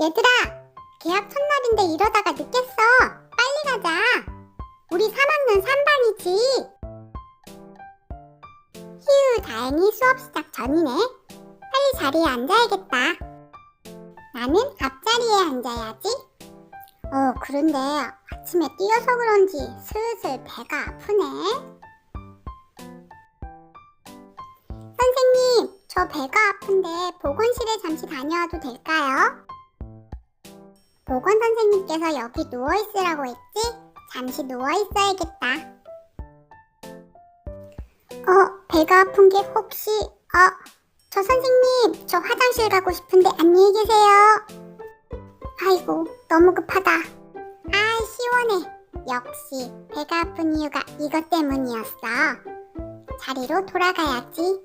얘들아, 계약 첫날인데 이러다가 늦겠어. 빨리 가자. 우리 3학년 3반이지. 휴, 다행히 수업 시작 전이네. 빨리 자리에 앉아야겠다. 나는 앞자리에 앉아야지. 어, 그런데 아침에 뛰어서 그런지 슬슬 배가 아프네. 선생님, 저 배가 아픈데 보건실에 잠시 다녀와도 될까요? 보건 선생님께서 여기 누워 있으라고 했지? 잠시 누워 있어야겠다. 어, 배가 아픈 게 혹시 어, 저 선생님, 저 화장실 가고 싶은데 안녕히 계세요. 아이고, 너무 급하다. 아, 시원해. 역시 배가 아픈 이유가 이것 때문이었어. 자리로 돌아가야지.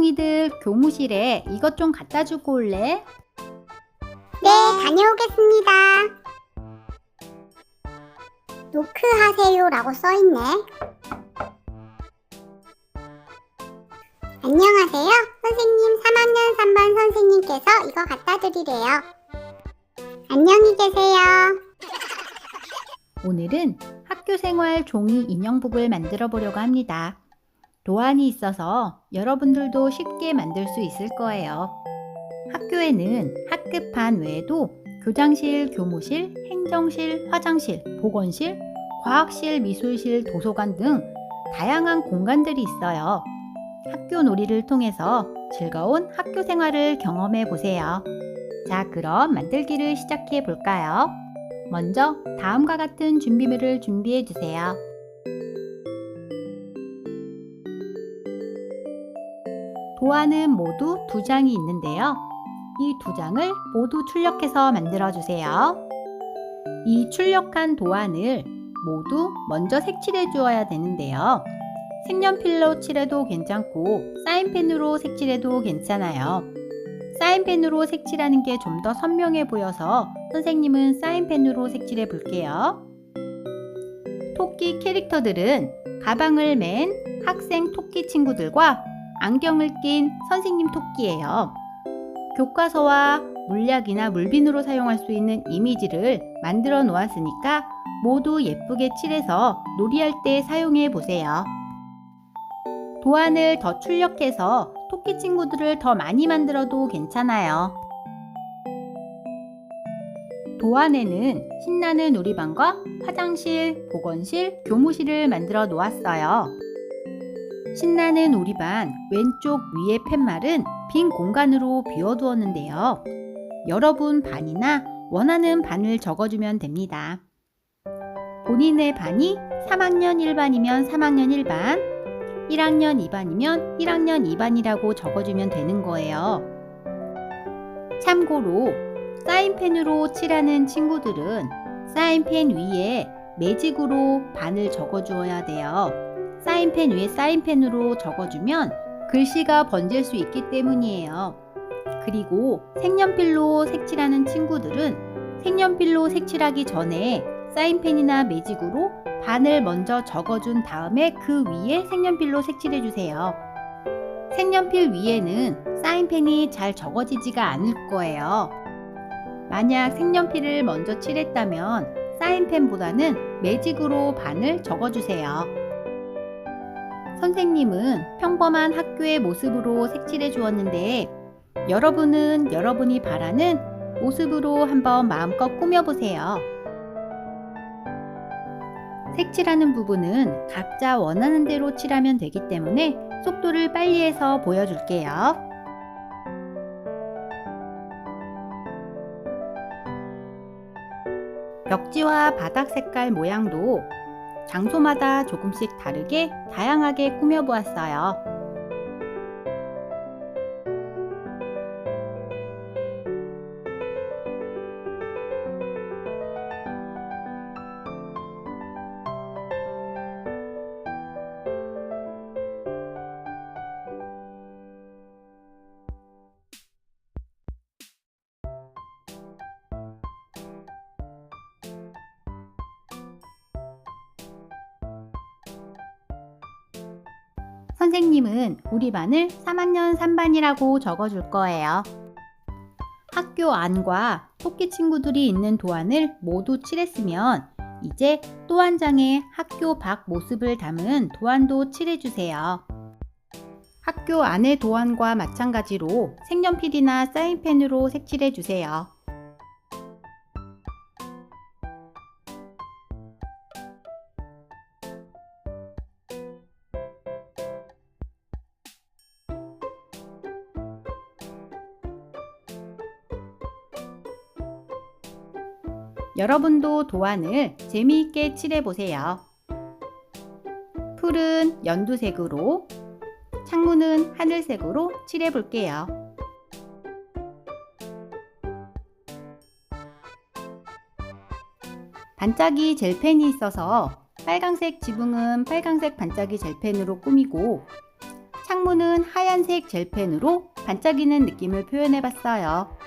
쌍둥이들 교무실에 이것 좀 갖다 주고 올래? 네, 다녀오겠습니다. 노크하세요 라고 써있네. 안녕하세요. 선생님 3학년 3반 선생님께서 이거 갖다 드리래요. 안녕히 계세요. 오늘은 학교 생활 종이 인형북을 만들어 보려고 합니다. 도안이 있어서 여러분들도 쉽게 만들 수 있을 거예요. 학교에는 학급반 외에도 교장실, 교무실, 행정실, 화장실, 보건실, 과학실, 미술실, 도서관 등 다양한 공간들이 있어요. 학교 놀이를 통해서 즐거운 학교 생활을 경험해 보세요. 자, 그럼 만들기를 시작해 볼까요? 먼저 다음과 같은 준비물을 준비해 주세요. 도안은 모두 두 장이 있는데요. 이 두 장을 모두 출력해서 만들어 주세요. 이 출력한 도안을 모두 먼저 색칠해 주어야 되는데요. 색연필로 칠해도 괜찮고 사인펜으로 색칠해도 괜찮아요. 사인펜으로 색칠하는 게 좀 더 선명해 보여서 선생님은 사인펜으로 색칠해 볼게요. 토끼 캐릭터들은 가방을 맨 학생 토끼 친구들과 안경을 낀 선생님 토끼예요. 교과서와 물약이나 물빈으로 사용할 수 있는 이미지를 만들어 놓았으니까 모두 예쁘게 칠해서 놀이할 때 사용해 보세요. 도안을 더 출력해서 토끼 친구들을 더 많이 만들어도 괜찮아요. 도안에는 신나는 놀이방과 화장실, 보건실, 교무실을 만들어 놓았어요. 신나는 놀이반 왼쪽 위에 팻말은 빈 공간으로 비워두었는데요. 여러분 반이나 원하는 반을 적어주면 됩니다. 본인의 반이 3학년 1반이면 3학년 1반, 1학년 2반이면 1학년 2반이라고 적어주면 되는 거예요. 참고로 사인펜으로 칠하는 친구들은 사인펜 위에 매직으로 반을 적어주어야 돼요. 사인펜 위에 사인펜으로 적어주면 글씨가 번질 수 있기 때문이에요. 그리고 색연필로 색칠하는 친구들은 색연필로 색칠하기 전에 사인펜이나 매직으로 반을 먼저 적어준 다음에 그 위에 색연필로 색칠해 주세요. 색연필 위에는 사인펜이 잘 적어지지가 않을 거예요. 만약 색연필을 먼저 칠했다면 사인펜보다는 매직으로 반을 적어주세요. 선생님은 평범한 학교의 모습으로 색칠해 주었는데 여러분은 여러분이 바라는 모습으로 한번 마음껏 꾸며보세요. 색칠하는 부분은 각자 원하는 대로 칠하면 되기 때문에 속도를 빨리 해서 보여줄게요. 벽지와 바닥 색깔 모양도 장소마다 조금씩 다르게 다양하게 꾸며보았어요. 선생님은 우리 반을 3학년 3반이라고 적어줄 거예요. 학교 안과 토끼 친구들이 있는 도안을 모두 칠했으면 이제 또 한 장의 학교 밖 모습을 담은 도안도 칠해주세요. 학교 안의 도안과 마찬가지로 색연필이나 사인펜으로 색칠해주세요. 여러분도 도안을 재미있게 칠해보세요. 풀은 연두색으로, 창문은 하늘색으로 칠해볼게요. 반짝이 젤펜이 있어서 빨강색 지붕은 빨강색 반짝이 젤펜으로 꾸미고 창문은 하얀색 젤펜으로 반짝이는 느낌을 표현해 봤어요.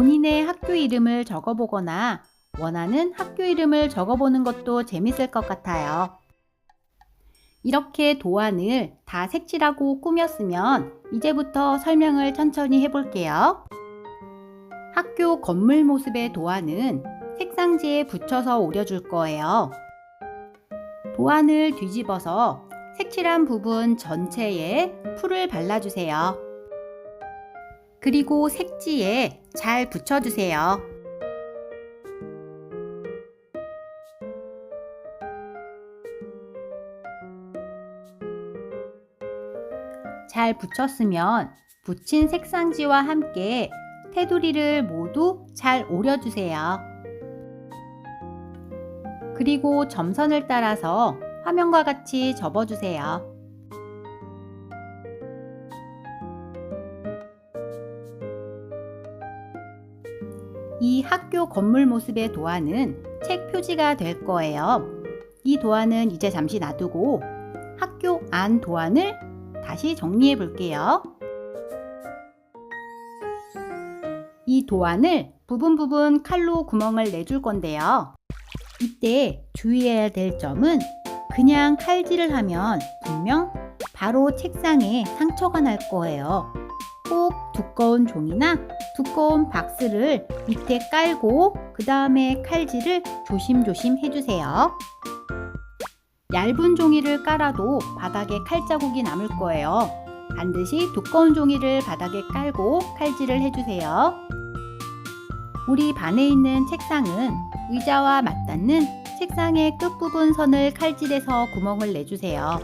본인의 학교 이름을 적어보거나 원하는 학교 이름을 적어보는 것도 재밌을 것 같아요. 이렇게 도안을 다 색칠하고 꾸몄으면 이제부터 설명을 천천히 해볼게요. 학교 건물 모습의 도안은 색상지에 붙여서 오려줄 거예요. 도안을 뒤집어서 색칠한 부분 전체에 풀을 발라주세요. 그리고 색지에 잘 붙여주세요. 잘 붙였으면 붙인 색상지와 함께 테두리를 모두 잘 오려주세요. 그리고 점선을 따라서 화면과 같이 접어주세요. 학교 건물 모습의 도안은 책 표지가 될 거예요. 이 도안은 이제 잠시 놔두고 학교 안 도안을 다시 정리해 볼게요. 이 도안을 부분 부분 칼로 구멍을 내줄 건데요. 이때 주의해야 될 점은 그냥 칼질을 하면 분명 바로 책상에 상처가 날 거예요. 꼭 두꺼운 종이나 두꺼운 박스를 밑에 깔고 그 다음에 칼질을 조심조심 해주세요. 얇은 종이를 깔아도 바닥에 칼자국이 남을 거예요. 반드시 두꺼운 종이를 바닥에 깔고 칼질을 해주세요. 우리 반에 있는 책상은 의자와 맞닿는 책상의 끝부분 선을 칼질해서 구멍을 내주세요.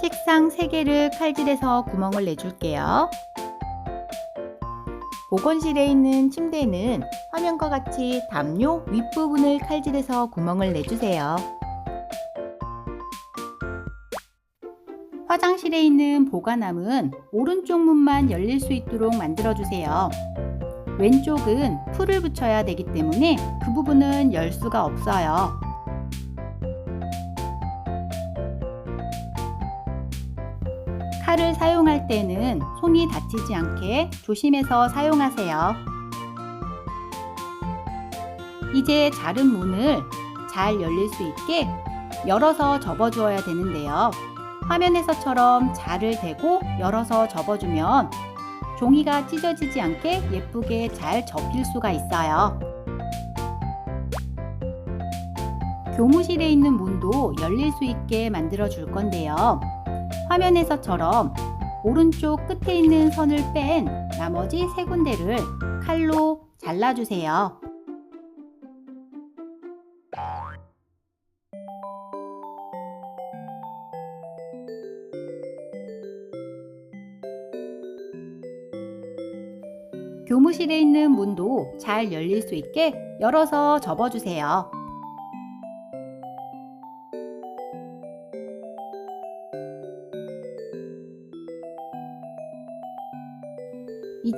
책상 3개를 칼질해서 구멍을 내줄게요. 보건실에 있는 침대는 화면과 같이 담요 윗부분을 칼질해서 구멍을 내주세요. 화장실에 있는 보관함은 오른쪽 문만 열릴 수 있도록 만들어주세요. 왼쪽은 풀을 붙여야 되기 때문에 그 부분은 열 수가 없어요. 칼을 사용할 때는 손이 다치지 않게 조심해서 사용하세요. 이제 자른 문을 잘 열릴 수 있게 열어서 접어주어야 되는데요. 화면에서처럼 자를 대고 열어서 접어주면 종이가 찢어지지 않게 예쁘게 잘 접힐 수가 있어요. 교무실에 있는 문도 열릴 수 있게 만들어 줄 건데요. 화면에서처럼 오른쪽 끝에 있는 선을 뺀 나머지 세 군데를 칼로 잘라주세요. 교무실에 있는 문도 잘 열릴 수 있게 열어서 접어주세요.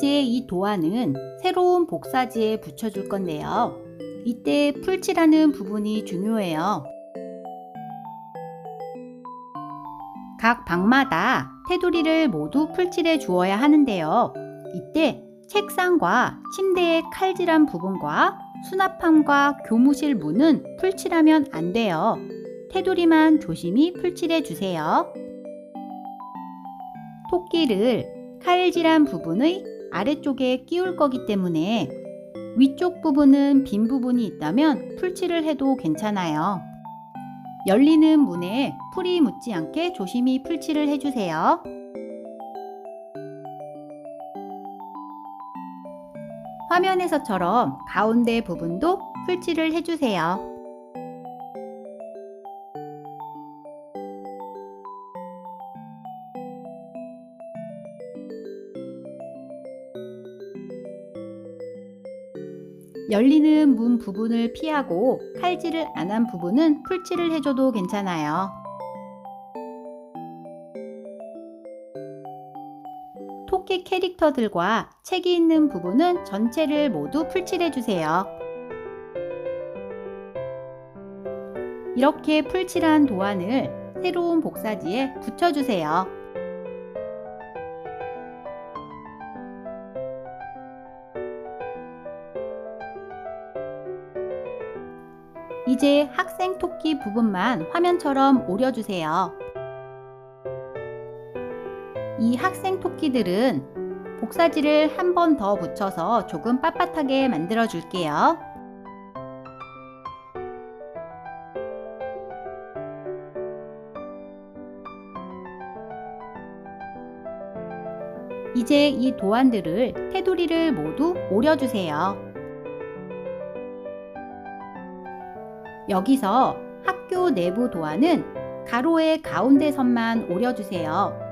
이제 이 도안은 새로운 복사지에 붙여줄 건데요. 이때 풀칠하는 부분이 중요해요. 각 방마다 테두리를 모두 풀칠해 주어야 하는데요. 이때 책상과 침대의 칼질한 부분과 수납함과 교무실 문은 풀칠하면 안 돼요. 테두리만 조심히 풀칠해 주세요. 토끼를 칼질한 부분의 아래쪽에 끼울 거기 때문에 위쪽 부분은 빈 부분이 있다면 풀칠을 해도 괜찮아요. 열리는 문에 풀이 묻지 않게 조심히 풀칠을 해주세요. 화면에서처럼 가운데 부분도 풀칠을 해주세요. 열리는 문 부분을 피하고 칼질을 안 한 부분은 풀칠을 해줘도 괜찮아요. 토끼 캐릭터들과 책이 있는 부분은 전체를 모두 풀칠해주세요. 이렇게 풀칠한 도안을 새로운 복사지에 붙여주세요. 이제 학생 토끼 부분만 화면처럼 오려주세요. 이 학생 토끼들은 복사지를 한 번 더 붙여서 조금 빳빳하게 만들어 줄게요. 이제 이 도안들을 테두리를 모두 오려주세요. 여기서 학교 내부 도안은 가로의 가운데 선만 오려주세요.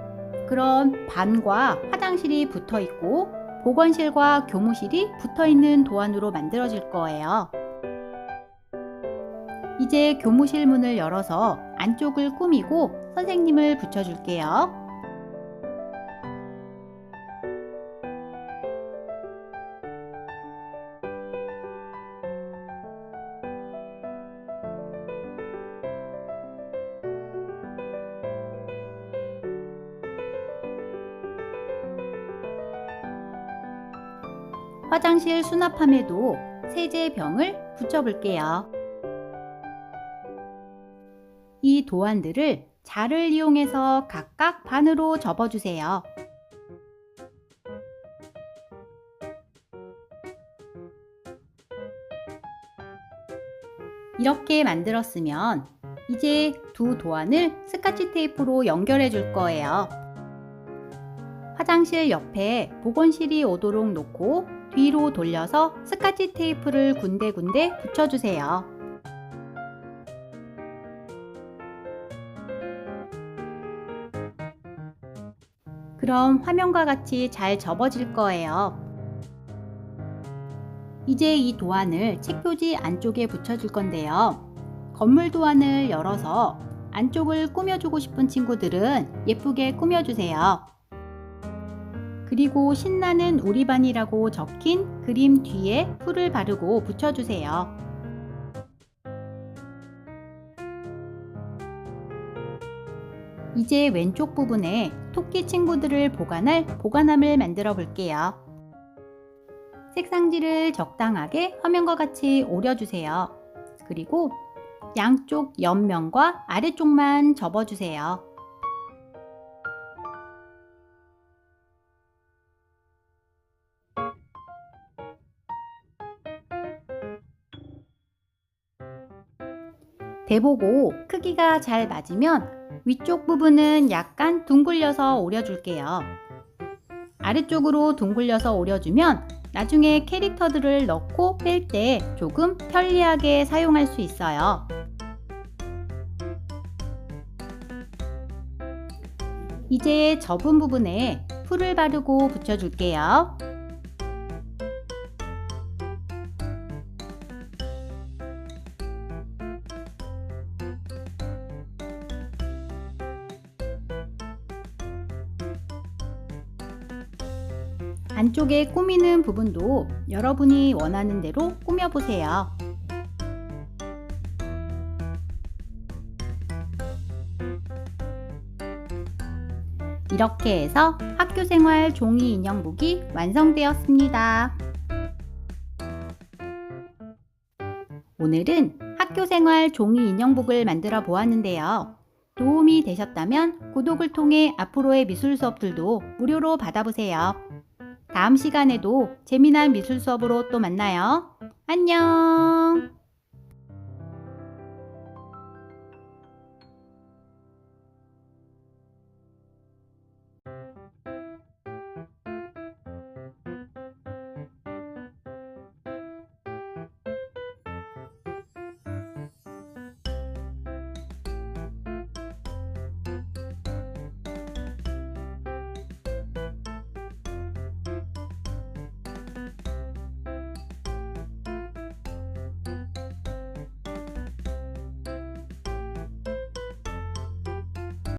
그럼 반과 화장실이 붙어 있고 보건실과 교무실이 붙어 있는 도안으로 만들어질 거예요. 이제 교무실 문을 열어서 안쪽을 꾸미고 선생님을 붙여줄게요. 화장실 수납함에도 세제병을 붙여볼게요. 이 도안들을 자를 이용해서 각각 반으로 접어주세요. 이렇게 만들었으면 이제 두 도안을 스카치 테이프로 연결해 줄 거예요. 화장실 옆에 보건실이 오도록 놓고 뒤로 돌려서 스카치 테이프를 군데군데 붙여주세요. 그럼 화면과 같이 잘 접어질 거예요. 이제 이 도안을 책 표지 안쪽에 붙여줄 건데요. 건물 도안을 열어서 안쪽을 꾸며주고 싶은 친구들은 예쁘게 꾸며주세요. 그리고 신나는 우리 반이라고 적힌 그림 뒤에 풀을 바르고 붙여주세요. 이제 왼쪽 부분에 토끼 친구들을 보관할 보관함을 만들어 볼게요. 색상지를 적당하게 화면과 같이 오려주세요. 그리고 양쪽 옆면과 아래쪽만 접어주세요. 대보고 크기가 잘 맞으면 위쪽 부분은 약간 둥글려서 오려줄게요. 아래쪽으로 둥글려서 오려주면 나중에 캐릭터들을 넣고 뺄 때 조금 편리하게 사용할 수 있어요. 이제 접은 부분에 풀을 바르고 붙여줄게요. 예쁘게 꾸미는 부분도 여러분이 원하는 대로 꾸며보세요. 이렇게 해서 학교생활 종이 인형북이 완성되었습니다. 오늘은 학교생활 종이 인형북을 만들어 보았는데요. 도움이 되셨다면 구독을 통해 앞으로의 미술 수업들도 무료로 받아보세요. 다음 시간에도 재미난 미술 수업으로 또 만나요. 안녕!